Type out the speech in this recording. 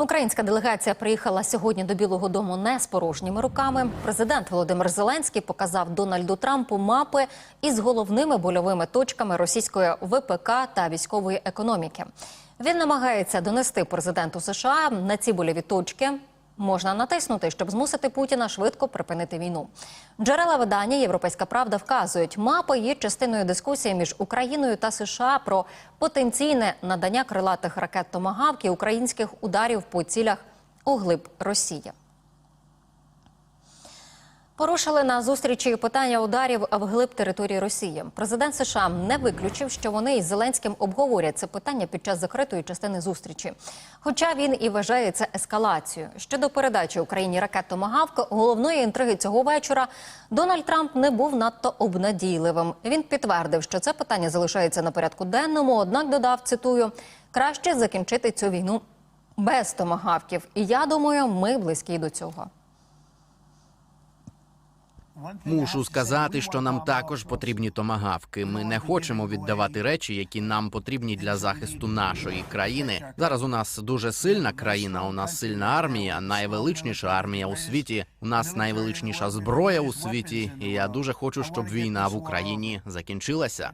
Українська делегація приїхала сьогодні до Білого Дому не з порожніми руками. Президент Володимир Зеленський показав Дональду Трампу мапи із головними больовими точками російської ВПК та військової економіки. Він намагається донести президенту США на ці больові точки. Можна натиснути, щоб змусити Путіна швидко припинити війну. Джерела видання Європейська Правда вказують, мапа є частиною дискусії між Україною та США про потенційне надання крилатих ракет томагавки українських ударів по цілях у глиб Росії. Порушили на зустрічі питання ударів вглиб території Росії. Президент США не виключив, що вони із Зеленським обговорять це питання під час закритої частини зустрічі. Хоча він і вважає це ескалацією. Щодо передачі Україні ракет «Томагавк», головної інтриги цього вечора Дональд Трамп не був надто обнадійливим. Він підтвердив, що це питання залишається на порядку денному. Однак додав цитую: краще закінчити цю війну без томагавків. І я думаю, ми близькі до цього. Мушу сказати, що нам також потрібні томагавки. Ми не хочемо віддавати речі, які нам потрібні для захисту нашої країни. Зараз у нас дуже сильна країна. У нас сильна армія, найвеличніша армія у світі. У нас найвеличніша зброя у світі. І я дуже хочу, щоб війна в Україні закінчилася.